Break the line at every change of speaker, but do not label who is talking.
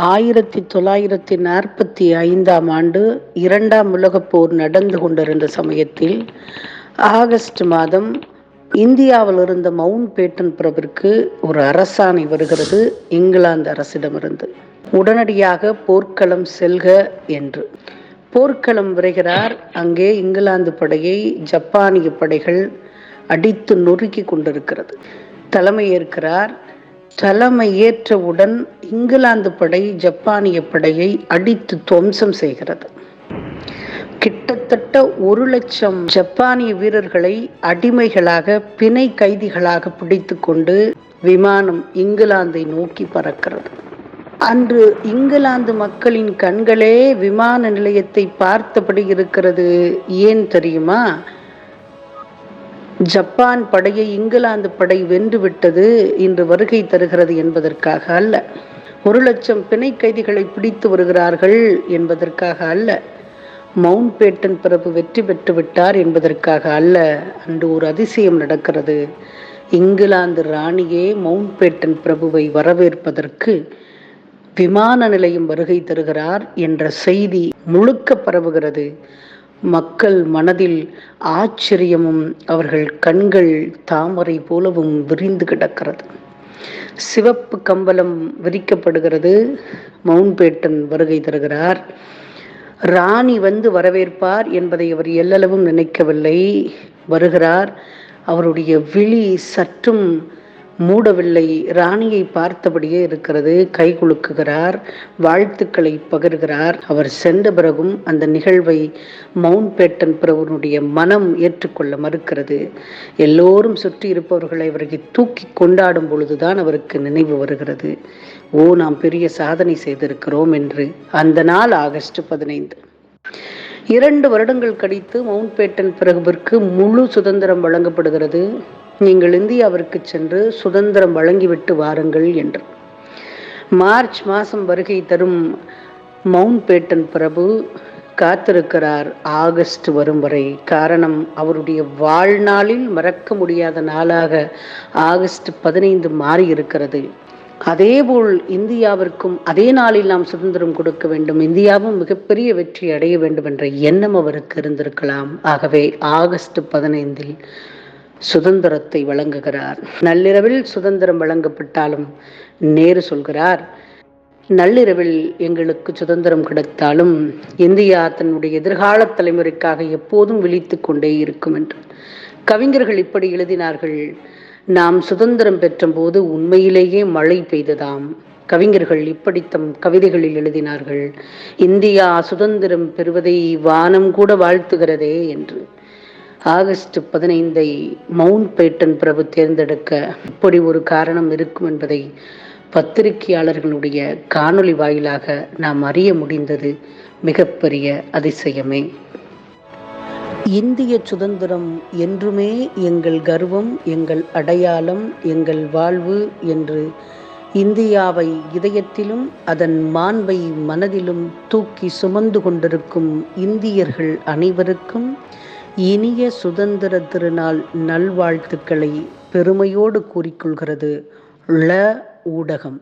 ஆயிரத்தி தொள்ளாயிரத்தி நாற்பத்தி ஐந்தாம் ஆண்டு இரண்டாம் உலகப் போர் நடந்து கொண்டிருந்த சமயத்தில் ஆகஸ்ட் மாதம் இந்தியாவில் இருந்த மவுண்ட் பேட்டன் பிரபிற்கு ஒரு அரசாணை வருகிறது இங்கிலாந்து அரசிடமிருந்து. உடனடியாக போர்க்களம் செல்க என்று. போர்க்களம் விரைகிறார். அங்கே இங்கிலாந்து படையை ஜப்பானிய படைகள் அடித்து நொறுக்கி கொண்டிருக்கிறது. தலைமையேற்கிறார் தலைமை ஏற்றவுடன் இங்கிலாந்து படை ஜப்பானிய படையை அடித்து துவம்சம் செய்கிறது. கிட்டத்தட்ட ஒரு லட்சம் ஜப்பானிய வீரர்களை அடிமைகளாக பிணை கைதிகளாக பிடித்து கொண்டு விமானம் இங்கிலாந்தை நோக்கி பறக்கிறது. அன்று இங்கிலாந்து மக்களின் கண்களே விமான நிலையத்தை பார்த்தபடி இருக்கிறது. ஏன் தெரியுமா? ஜப்பான் படையை இங்கிலாந்து படை வென்று விட்டது இன்று வருகை தருகிறது என்பதற்காக அல்ல. ஒரு லட்சம் பிணை கைதிகளை பிடித்து வருகிறார்கள் என்பதற்காக அல்ல. மவுண்ட் பேட்டன் பிரபு வெற்றி பெற்று விட்டார் என்பதற்காக அல்ல. அன்று ஒரு அதிசயம் நடக்கிறது. இங்கிலாந்து ராணியே மவுண்ட் பேட்டன் பிரபுவை வரவேற்பதற்கு விமான நிலையம் வருகை தருகிறார் என்ற செய்தி முழுக்க பரவுகிறது. மக்கள் மனதில் ஆச்சரியமும் அவர்கள் கண்கள் தாமரை போலவும் விரிந்து கிடக்கிறது. சிவப்பு கம்பளம் விரிக்கப்படுகிறது. மவுண்ட்பேட்டன் வருகை தருகிறார். ராணி வந்து வரவேற்பார் என்பதை அவர் எல்லளவும் நினைக்கவில்லை. வருகிறார். அவருடைய விழி சற்றும் மூடவில்லை. ராணியை பார்த்தபடியே இருக்கிறது. கை குலுக்குகிறார். வாழ்த்துக்களை பகிர்கிறார். அவர் சென்ற பிறகும் அந்த நிகழ்வை மவுண்ட் பேட்டன் பிரபுனுடைய மனம் ஏற்றுக்கொள்ள மறுக்கிறது. எல்லோரும் சுற்றி இருப்பவர்களை அவரை தூக்கி கொண்டாடும் பொழுதுதான் அவருக்கு நினைவு வருகிறது. ஓ நாம் பெரிய சாதனை செய்திருக்கிறோம் என்று. அந்த நாள் ஆகஸ்ட் பதினைந்து. இரண்டு வருடங்கள் கழித்து மவுண்ட் பேட்டன் பிரபுவிற்கு முழு சுதந்திரம் வழங்கப்படுகிறது. நீங்கள் இந்தியாவிற்கு சென்று சுதந்திரம் வழங்கிவிட்டு வாருங்கள் என்று. மார்ச் மாதம் வருகை தரும் மவுண்ட் பேட்டன் பிரபு காத்திருக்கிறார் ஆகஸ்ட் வரும் வரை. காரணம் அவருடைய வாழ்நாளில் மறக்க முடியாத நாளாக ஆகஸ்ட் பதினைந்து மாறி இருக்கிறது அதேபோல் இந்தியாவிற்கும் அதே நாளில் நாம் சுதந்திரம் கொடுக்க வேண்டும். இந்தியாவும் மிகப்பெரிய வெற்றி அடைய வேண்டும் என்ற எண்ணம் அவருக்கு இருந்திருக்கலாம். ஆகவே ஆகஸ்ட் பதினைந்தில் சுதந்திரத்தை வழங்குகிறார். நள்ளிரவில் சுதந்திரம் வழங்கப்பட்டாலும் நேரு சொல்கிறார் நள்ளிரவில் எங்களுக்கு சுதந்திரம் கிடைத்தாலும் இந்தியா தன்னுடைய எதிர்கால தலைமுறைக்காக எப்போதும் விழித்து கொண்டே இருக்கும் என்று கவிஞர்கள் இப்படி எழுதினார்கள் நாம் சுதந்திரம் பெற்றபோது உண்மையிலேயே மழை பெய்ததாம். கவிஞர்கள் இப்படி தம் கவிதைகளில் எழுதினார்கள் இந்தியா சுதந்திரம் பெறுவதை வானம் கூட வாழ்த்துகிறதே என்று. ஆகஸ்ட் பதினைந்தை மவுண்ட் பேட்டன் பிரபு தேர்ந்தெடுக்க இப்படி ஒரு காரணம் இருக்கும் என்பதை பத்திரிகையாளர்களுடைய காணொளி வாயிலாக நாம் அறிய முடிந்தது மிகப்பெரிய அதிசயமே. இந்திய சுதந்திரம் என்றுமே எங்கள் கர்வம் எங்கள் அடையாளம் எங்கள் வாழ்வு என்று இந்தியாவை இதயத்திலும் அதன் மாண்பை மனதிலும் தூக்கி சுமந்து கொண்டிருக்கும் இந்தியர்கள் அனைவருக்கும் இனிய சுதந்திர திருநாள் நல்வாழ்த்துக்களை பெருமையோடு கூறிக்கொள்கிறது ள ஊடகம்.